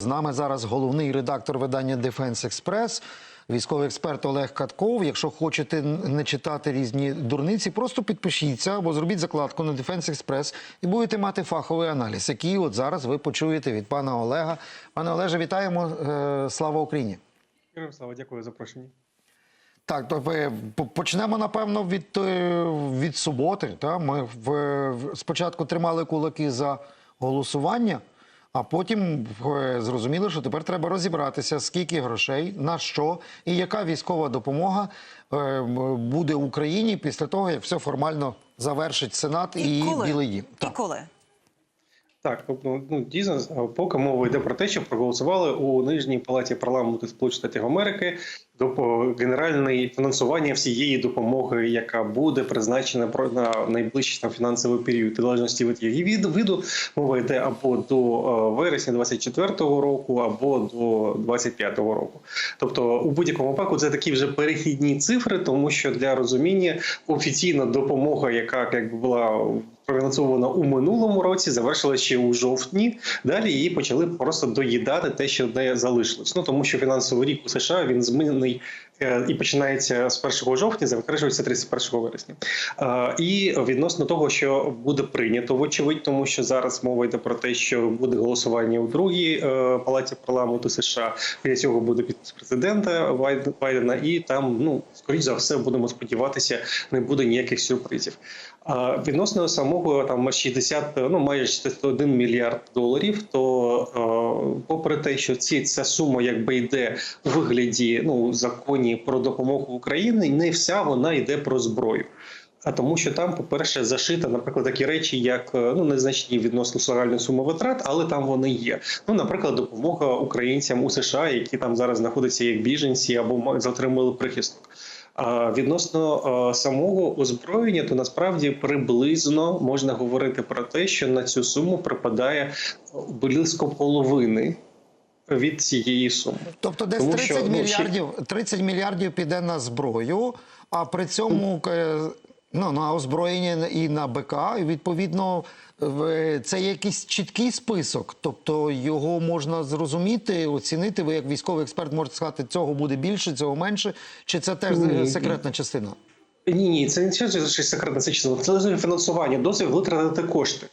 З нами зараз головний редактор видання Defense Express, військовий експерт Олег Катков. Якщо хочете не читати різні дурниці, просто підпишіться або зробіть закладку на Defense Express і будете мати фаховий аналіз, який от зараз ви почуєте від пана Олега. Пане Олеже, вітаємо! Е, Слава Україні! Слава, дякую за запрошення. Так, то ви- почнемо напевно від, е, від суботи. Та? Ми в- спочатку тримали кулаки за голосування, а потім зрозуміло, зрозуміли, що тепер треба розібратися, скільки грошей, на що і яка військова допомога е, буде Україні після того, як все формально завершить Сенат і, Білий Дім. І коли? Так, ну, ну дійсно, поки мова йде про те, що проголосували у нижній палаті парламенту Сполучених Штатів Америки до генеральне фінансування всієї допомоги, яка буде призначена на найближчий там фінансовий період, залежності від її від виду. Мова йде або до е, вересня 24-го року, або до 25-го року. Тобто, у будь-якому випадку це такі вже перехідні цифри, тому що для розуміння офіційна допомога, яка якби була профінансована у минулому році, завершила ще у жовтні. Далі її почали просто доїдати те, що не залишилось. Ну тому що фінансовий рік у США він змінений е, і починається з 1 жовтня, завершується 31 вересня. Е, І відносно того, що буде прийнято, вочевидь, тому що зараз мова йде про те, що буде голосування у другій е, палаті парламенту США. Після цього буде підпис президента Байд- Байдена, і там, ну скоріш за все, будемо сподіватися, не буде ніяких сюрпризів. Відносно самого там 60, ну майже 61 мільярд доларів. То е, попри те, що ці ця сума якби йде у вигляді ну законі про допомогу Україні, не вся вона йде про зброю. А тому, що там, по-перше, зашита, наприклад, такі речі, як е, ну незначні відносно загальної суми витрат, але там вони є. Ну, наприклад, допомога українцям у США, які там зараз знаходяться як біженці або ма- затримали прихисток. Відносно е, самого озброєння, то насправді приблизно можна говорити про те, що на цю суму припадає близько половини від цієї суми. Тобто десь Тому 30 що, ну, мільярдів, 30 мільярдів піде на зброю, а при цьому ну, на озброєння і на БК, і відповідно, це якийсь чіткий список. Тобто його можна зрозуміти, оцінити. Ви як військовий експерт можете сказати, цього буде більше, цього менше, чи це теж Ні. секретна частина? Ні, ні, це не секретна частина. Це фінансування, досить витратити кошти.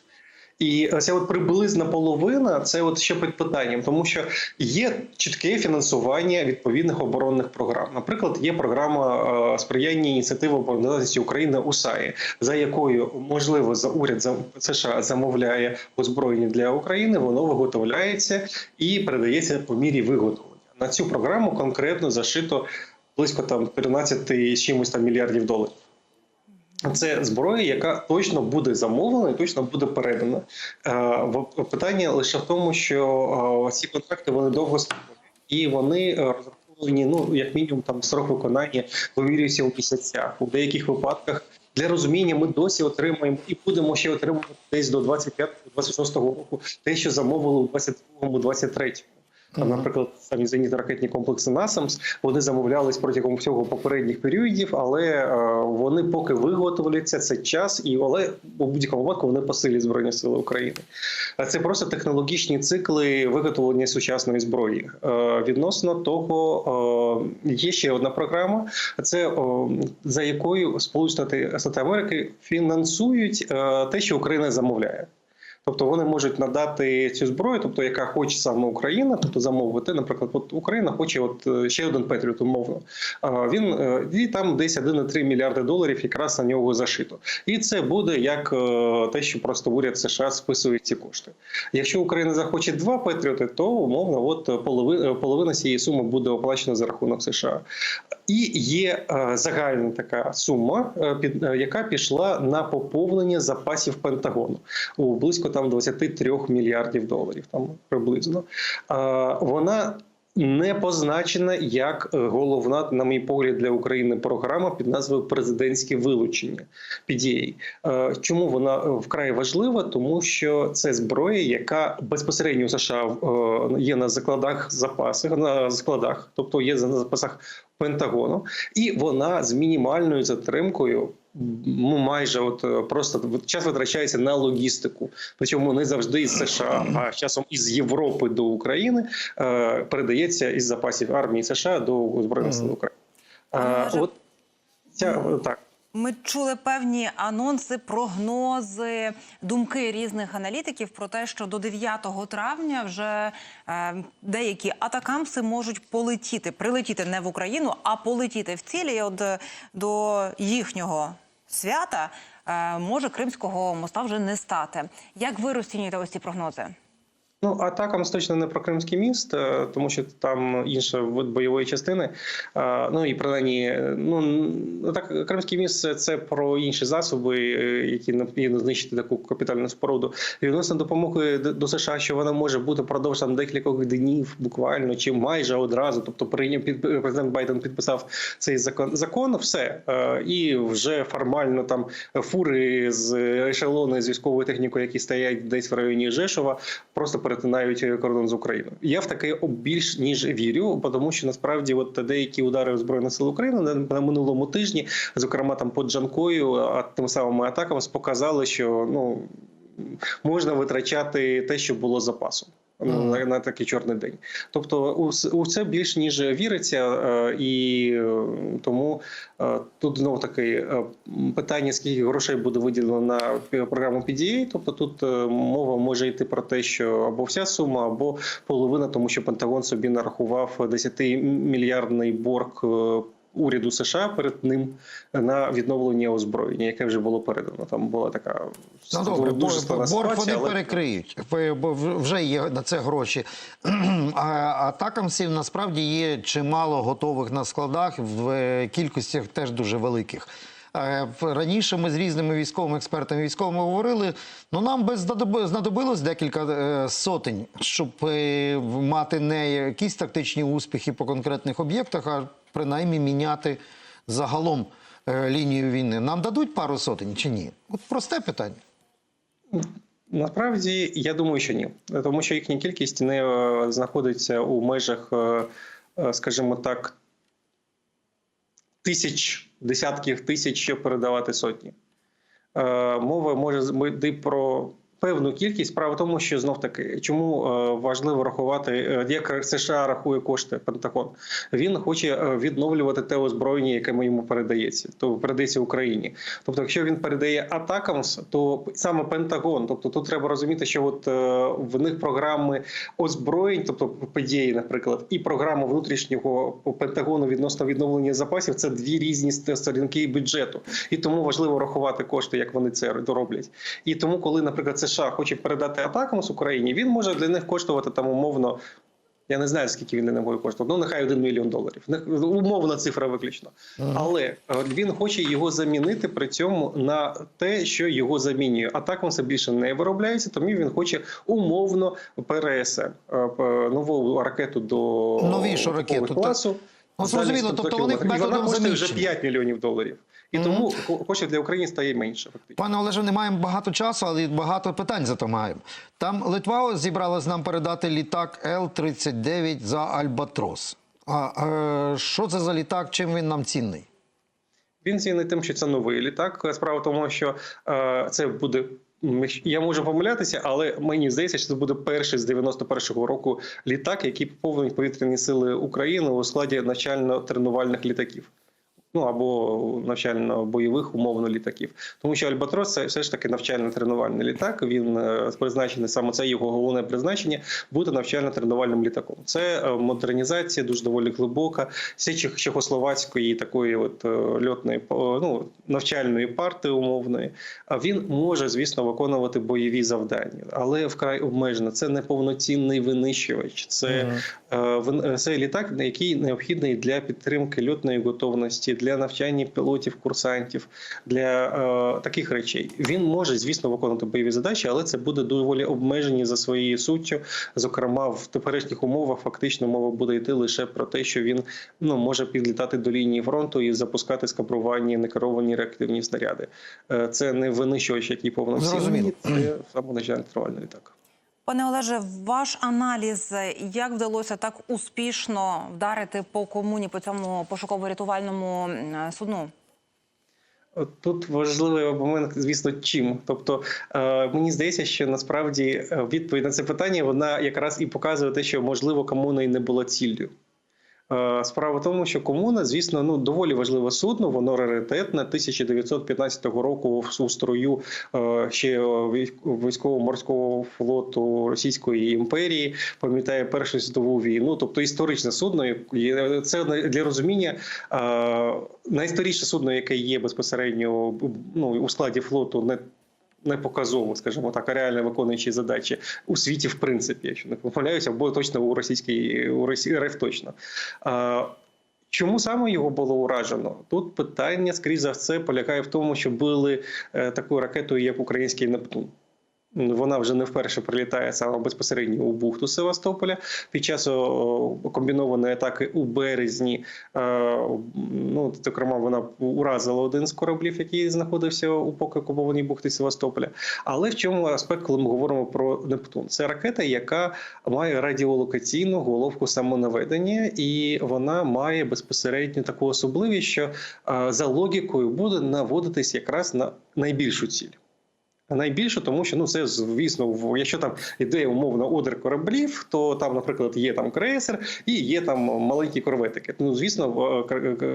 І ця от приблизна половина це от ще під питанням, тому що є чітке фінансування відповідних оборонних програм. Наприклад, є програма е, сприяння ініціативи обороноздатності України УСАІ, за якою можливо за уряд за США замовляє озброєння для України, воно виготовляється і передається по мірі виготовлення. На цю програму конкретно зашито близько там 13 з чимось там мільярдів доларів. Це зброя, яка точно буде замовлена і точно буде передана. Е, Питання лише в тому, що е, ці контракти вони довго і вони е, розраховані, ну як мінімум, там срок виконання вимірюється у місяцях. У деяких випадках для розуміння ми досі отримаємо і будемо ще отримувати десь до 25-26 року те, що замовили у 22-23. Там, наприклад, самі зенітно-ракетні комплекси НАСАМС вони замовлялись протягом всього попередніх періодів, але е, вони поки виготовляться це час, і але у будь-якому випадку вони посилять збройні сили України. А це просто технологічні цикли виготовлення сучасної зброї. Е, відносно того, е, є ще одна програма, це за якою Сполучені Штати Америки фінансують е, те, що Україна замовляє. Тобто вони можуть надати цю зброю, тобто яка хоче саме Україна, тобто замовити, наприклад, от Україна хоче от е, ще один Петріот, умовно. Він е, і там десь 1,3 мільярди доларів якраз на нього зашито. І це буде як е, те, що просто уряд США списує ці кошти. Якщо Україна захоче два Петріоти, то умовно, от половина половина цієї суми буде оплачена за рахунок США. І є загальна така сума, яка пішла на поповнення запасів Пентагону у близько там 23 мільярдів доларів, там приблизно. Вона не позначена як головна, на мій погляд, для України програма під назвою Президентське вилучення PDA. Чому вона е, вкрай важлива? Тому що це зброя, яка безпосередньо у США е, є на закладах запасах, на складах, тобто є на запасах Пентагону, і вона з мінімальною затримкою ну, майже от е, просто час витрачається на логістику. Причому не завжди із США, а часом із Європи до України е, передається із запасів армії США до збройних сил України. А Е, От ця так. Ми чули певні анонси, прогнози, думки різних аналітиків про те, що до 9 травня вже е, деякі атакамси можуть полетіти, прилетіти не в Україну, а полетіти в цілі. І От е, до їхнього свята е, може Кримського моста вже не стати. Як ви розцінюєте ось ці прогнози? Ну, атакам точно не про Кримський міст, е, тому що там інша вид бойової частини. Е, Ну і принаймні, е, ну так, Кримський міст це- про інші засоби, е, які необхідно знищити таку капітальну споруду. І відносно допомоги до США, що вона може бути впродовж там декількох днів, буквально чи майже одразу. Тобто, прийняв президент Байден підписав цей закон. Закон, все і вже формально там фури з ешелони з військовою технікою, які стоять десь в районі Жешова, просто перетинають кордон з Україною. Я в таке більш ніж вірю, тому що насправді от деякі удари збройних сил України на, на минулому тижні, зокрема там по Джанкою, а тим самими атаками, показали, що ну можна витрачати те, що було запасом. Ну, на, на такий чорний день, тобто у, у це більш ніж віриться, е, і е, тому е, тут знову таки питання, скільки грошей буде виділено на програму PDA, Тобто тут е, мова може йти про те, що або вся сума, або половина, тому що Пентагон собі нарахував 10-мільярдний борг. Е, Уряду США перед ним на відновлення озброєння, яке вже було передано. Там була така Ну, добре, дуже борг ситуація, вони але- перекриють, бо вже є на це гроші. А атакамсів насправді є чимало готових на складах в е, кількостях теж дуже великих. Е, Раніше ми з різними військовими експертами військовими говорили, ну нам би знадобилось декілька е, сотень, щоб е, мати не якісь тактичні успіхи по конкретних об'єктах, а принаймні міняти загалом лінію війни. Нам дадуть пару сотень чи ні? От просте питання. Насправді я думаю, що ні, тому що їхня кількість не знаходиться у межах, скажімо так, тисяч, десятків тисяч, щоб передавати сотні. Е, Мова може йти про певну кількість. Справа в тому, що знов таки, чому е, важливо рахувати, е, як США рахує кошти Пентагон. Він хоче е, відновлювати те озброєння, яке йому передається, то передається Україні. Тобто, якщо він передає Атакамс, то саме Пентагон, тобто тут треба розуміти, що от в них програми озброєнь, тобто події, наприклад, і програма внутрішнього Пентагону відносно відновлення запасів це дві різні сторінки бюджету, і тому важливо рахувати кошти, як вони це роблять. І тому, коли, наприклад, США хоче передати Атакамс Україні, він може для них коштувати там умовно. Я не знаю, скільки він для них буде коштувати. Ну, нехай один мільйон доларів. Не- Умовна цифра виключно. Але е, він хоче його замінити при цьому на те, що його замінює. А так це більше не виробляється, тому він хоче умовно ПРС, е, нову ракету до Новішу ракету, класу. Ну, зрозуміло, тобто вони. Методом коштує вже заміщення. 5 мільйонів доларів. І тому коштів для України стає менше. Фактично. Пане Олеже, не маємо багато часу, але багато питань зато маємо. Там Литва зібралась нам передати літак Л-39 за Альбатрос. А е, що це за літак? Чим він нам цінний? Він цінний тим, що це новий літак. Справа в тому, що е, це буде. Я можу помилятися, але мені здається, що це буде перший з 91-го року літак, який поповнить повітряні сили України у складі навчально-тренувальних літаків. Ну або навчально-бойових умовно літаків, тому що Альбатрос це все ж таки навчально-тренувальний літак. Він е, призначений саме це його головне призначення бути навчально-тренувальним літаком. Це е, модернізація дуже доволі глибока. Чех- чехословацької такої от е, льотної ну, навчальної парти умовної. А він може, звісно, виконувати бойові завдання, але вкрай обмежено. Це не повноцінний винищувач. Це вин- е, це літак, який необхідний для підтримки льотної готовності, для навчання пілотів, курсантів, для е, таких речей. Він може, звісно, виконувати бойові задачі, але це буде доволі обмежені за своєю суттю. Зокрема, в теперішніх умовах фактично мова буде йти лише про те, що він ну може підлітати до лінії фронту і запускати скабрування некеровані реактивні снаряди. Е, Це не винищувач, який Зрозуміло. повноцінний, це самонавчальний тривальний літак. Пане Олеже, ваш аналіз, як вдалося так успішно вдарити по комуні по цьому пошуково-рятувальному судну? Тут важливий момент, звісно, чим. Тобто е, мені здається, що насправді е, відповідь на це питання вона якраз і показує те, що можливо комуна і не була ціллю. Е, Справа в тому, що комуна, звісно, ну доволі важливе судно, воно раритетне 1915 року в строю е, ще військ- військово-морського флоту Російської імперії, пам'ятає Першу світову війну, тобто історичне судно. Це для розуміння е, найстаріше судно, яке є безпосередньо ну, у складі флоту, не не показово, скажімо так, а реально виконуючи задачі у світі, в принципі, якщо не помиляюся, або точно у російській у Росії РФ точно. Чому саме його було уражено? Тут питання, скрізь за все, полягає в тому, що били е, такою ракетою, як український Нептун. Вона вже не вперше прилітає саме безпосередньо у бухту Севастополя. Під час комбінованої атаки у березні, е, ну зокрема, вона уразила один з кораблів, який знаходився у поки окупованій бухті Севастополя. Але в чому аспект, коли ми говоримо про Нептун? Це ракета, яка має радіолокаційну головку самонаведення, і вона має безпосередньо таку особливість, що е, за логікою буде наводитись якраз на найбільшу ціль. Найбільше, тому що ну це звісно, якщо там іде умовно одер кораблів, то там, наприклад, є там крейсер і є там маленькі корветики. Ну звісно,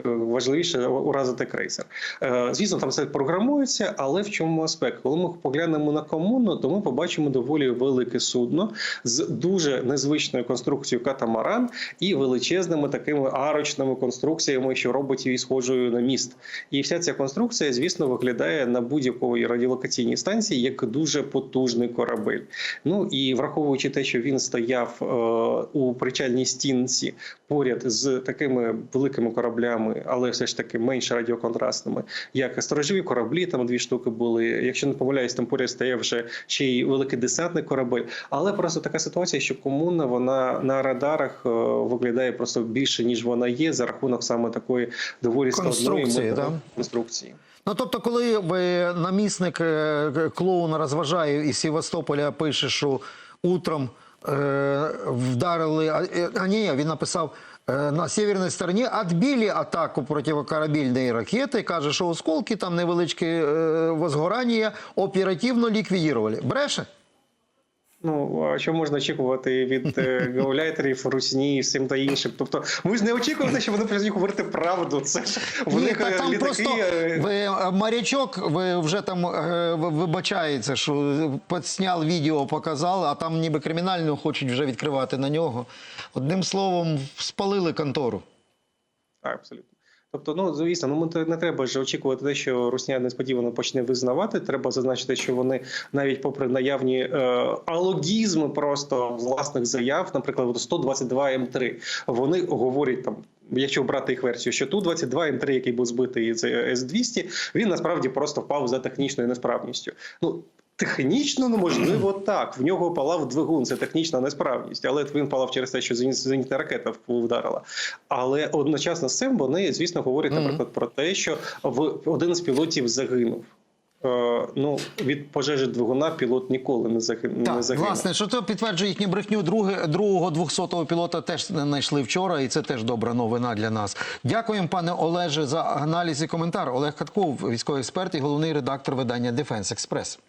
важливіше уразити крейсер. Е, Звісно, там все програмується, але в чому аспект? Коли ми поглянемо на комуну, то ми побачимо доволі велике судно з дуже незвичною конструкцією катамаран і величезними такими арочними конструкціями, що робить її схожою на міст. І вся ця конструкція, звісно, виглядає на будь-якої радіолокаційній станції як дуже потужний корабель. Ну і враховуючи те, що він стояв е, у причальній стінці поряд з такими великими кораблями, але все ж таки менш радіоконтрастними, як сторожові кораблі, там дві штуки були. Якщо не помиляюсь, там поряд стояв вже ще й великий десантний корабель. Але просто така ситуація, що комуна вона на радарах е, виглядає просто більше ніж вона є за рахунок саме такої доволі складної Конструкції, да? конструкції. Ну, тобто, коли ви, намісник е, клоуна розважає із Севастополя пише, що утром е, вдарили, а, е, а ні, він написав, е, на северній стороні відбили атаку противокорабельної ракети, каже, що осколки, там невеличкі е, возгорання оперативно ліквідували. Бреше? Ну а що можна очікувати від е, гауляйтерів, русні і всім та іншим? Тобто, ми ж не очікували, що вони почнуть говорити правду. Це ж в Ні, них та там літаки. просто е, ви, е, морячок, ви вже там вибачається, що підсняв відео, показав, а там ніби кримінальну хочуть вже відкривати на нього. Одним словом, спалили контору. Абсолютно. Тобто, ну звісно, ну не треба ж очікувати те, що Русня несподівано почне визнавати. Треба зазначити, що вони навіть попри наявні е, алогізми просто власних заяв, наприклад, от 122 М3, вони говорять там. Якщо брати їх версію, що ту 22 М3, який був збитий з С-200, він насправді просто впав за технічною несправністю. Ну технічно неможливо так. В нього палав двигун, це технічна несправність, але він палав через те, що зеніт- зенітна ракета вдарила. Але одночасно з цим вони, звісно, говорять, наприклад, про те, що в один з пілотів загинув. Е, ну, від пожежі двигуна пілот ніколи не загинув. не Так, загинув. власне, що це підтверджує їхню брехню. Друге, другого 200-го пілота теж знайшли вчора, і це теж добра новина для нас. Дякуємо, пане Олеже, за аналіз і коментар. Олег Катков, військовий експерт і головний редактор видання Дефенс Експрес.